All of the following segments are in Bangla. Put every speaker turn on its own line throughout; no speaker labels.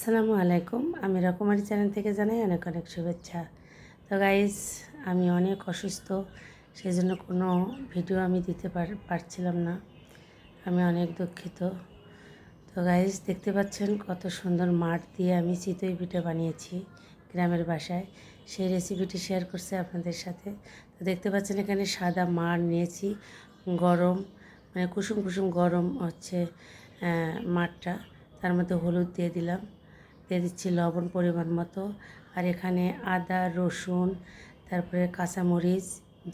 আসসালামু আলাইকুম। আমি রকমারি চ্যানেল থেকে জানাই অনেক অনেক শুভেচ্ছা। তো গাইজ আমি অনেক অসুস্থ সেই জন্য কোনো ভিডিও আমি দিতে পার- পারছিলাম না। আমি অনেক দুঃখিত। তো গাইজ দেখতে পাচ্ছেন কত সুন্দর মাঠ দিয়ে আমি চিতই পিঠে বানিয়েছি গ্রামের বাসায়। সেই রেসিপিটি শেয়ার করছে আপনাদের সাথে। তো দেখতে পাচ্ছেন এখানে সাদা মার নিয়েছি, গরম মানে কুসুম কুসুম গরম হচ্ছে মাঠটা। তার মধ্যে হলুদ দিয়ে দিলাম। দিয়ে দিচ্ছি, লবণ পরিমাণ মতো। আর এখানে আদা, রসুন, তারপরে কাঁচামরিচ,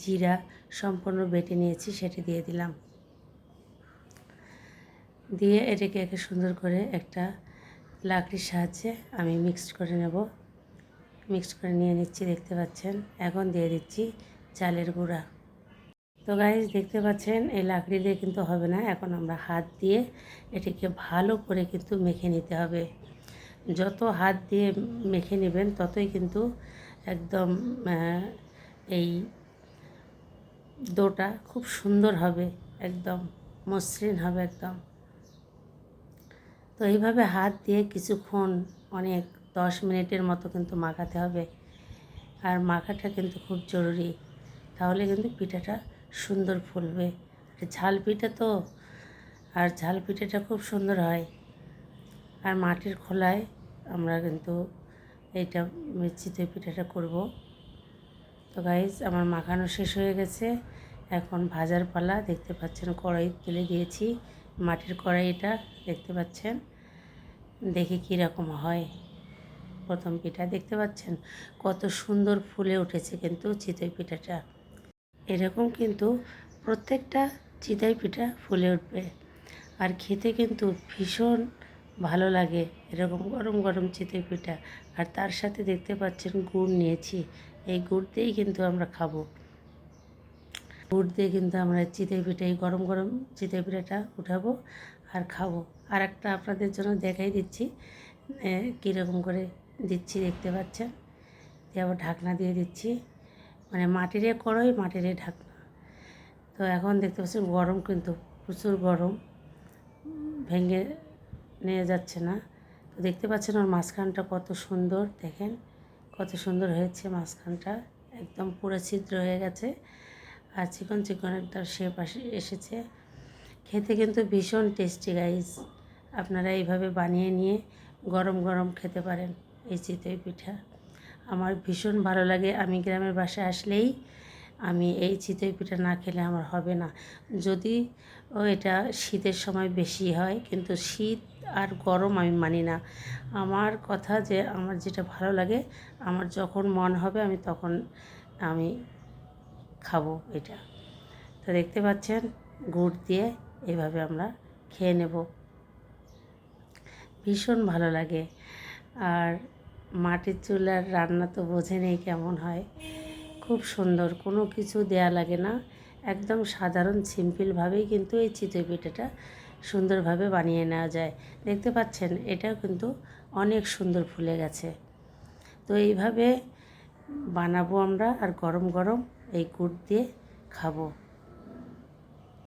জিরা সম্পূর্ণ বেটে নিয়েছি, সেটি দিয়ে দিলাম। দিয়ে এটাকে একে সুন্দর করে একটা লাকড়ির সাহায্যে আমি মিক্সড করে নেব। মিক্সড করে নিয়ে নিচ্ছি, দেখতে পাচ্ছেন। এখন দিয়ে দিচ্ছি চালের গুঁড়া। তো গাইজ দেখতে পাচ্ছেন, এই লাকড়ি দিয়ে কিন্তু হবে না। এখন আমরা হাত দিয়ে এটিকে ভালো করে কিন্তু মেখে নিতে হবে। যত হাত দিয়ে মেখে নেবেন ততই কিন্তু একদম এই দোটা খুব সুন্দর হবে, একদম মসৃণ হবে একদম। তো এইভাবে হাত দিয়ে কিছুক্ষণ, অনেক দশ মিনিটের মতো কিন্তু মাখাতে হবে। আর মাখাটা কিন্তু খুব জরুরি, তাহলে কিন্তু পিঠাটা সুন্দর ফুলবে। আর ঝাল পিঠা তো, আর ঝাল পিঠাটা খুব সুন্দর হয়। আর মাটির খোলায় আমরা কিন্তু এইটা চিতই পিঠাটা করব। তো গাইজ আমার মাখানো শেষ হয়ে গেছে। এখন ভাজার পালা, দেখতে পাচ্ছেন কড়াই তুলে দিয়েছি, মাটির কড়াই এটা, দেখতে পাচ্ছেন? দেখি কী রকম হয়। প্রথম পিঠা, দেখতে পাচ্ছেন? কত সুন্দর ফুলে উঠেছে কিন্তু চিতই পিঠাটা। এরকম কিন্তু প্রত্যেকটা চিতই পিঠা ফুলে উঠবে। আর খেতে কিন্তু ভীষণ ভালো লাগে। এরকম গরম গরম চিতই পিঠা। আর তার সাথে দেখতে পাচ্ছেন গুড় নিয়েছি। এই গুড় দিয়েই কিন্তু আমরা খাব। গুড় দিয়ে কিন্তু আমরা চিতই পিঠা, এই গরম গরম চিতই পিঠাটা উঠাবো আর খাব। আর একটা আপনাদের জন্য দেখাই দিচ্ছি। কীরকম করে দিচ্ছি দেখতে পাচ্ছেন? দিয়ে আবার ঢাকনা দিয়ে দিচ্ছি। মানে মাটিরে করোই মাটিরে ঢাকনা। তো এখন দেখতে পাচ্ছেন গরম কিন্তু প্রচুর গরম। ভেঙে নিয়ে যাচ্ছে না। তো দেখতে পাচ্ছেন ওর মাঝখানটা কত সুন্দর, দেখেন? কত সুন্দর হয়েছে মাঝখানটা। একদম পুরো ছিদ্র হয়ে গেছে আর চিকন চিকন একটা শেপ এসেছে। খেতে কিন্তু ভীষণ টেস্টি গাইস আপনারা এইভাবে বানিয়ে নিয়ে গরম গরম খেতে পারেন এই চিতই পিঠা। আমার ভীষণ ভালো লাগে। আমি গ্রামের বাসায় আসলেই আমি এই চিতই পিঠা না খেলে আমার হবে না। যদি ও এটা শীতের সময় বেশি হয়, কিন্তু শীত আর গরম আমি মানি না। আমার কথা যে আমার যেটা ভালো লাগে, আমার যখন মন হবে আমি তখন আমি খাব এটা। তো দেখতে পাচ্ছেন, গুড় দিয়ে এভাবে আমরা খেয়ে নেব। ভীষণ ভালো লাগে। আর মাটির চুলার রান্না তো বোঝে নেই কেমন হয়। খুব সুন্দর, কোনো কিছু দেয়া লাগে না। একদম সাধারণ সিম্পলভাবেই কিন্তু এই চিতই পিঠাটা সুন্দরভাবে বানিয়ে নেওয়া যায়। দেখতে পাচ্ছেন, এটাও কিন্তু অনেক সুন্দর ফুলে গেছে। তো এইভাবে বানাবো আমরা আর গরম গরম এই গুড় দিয়ে খাব।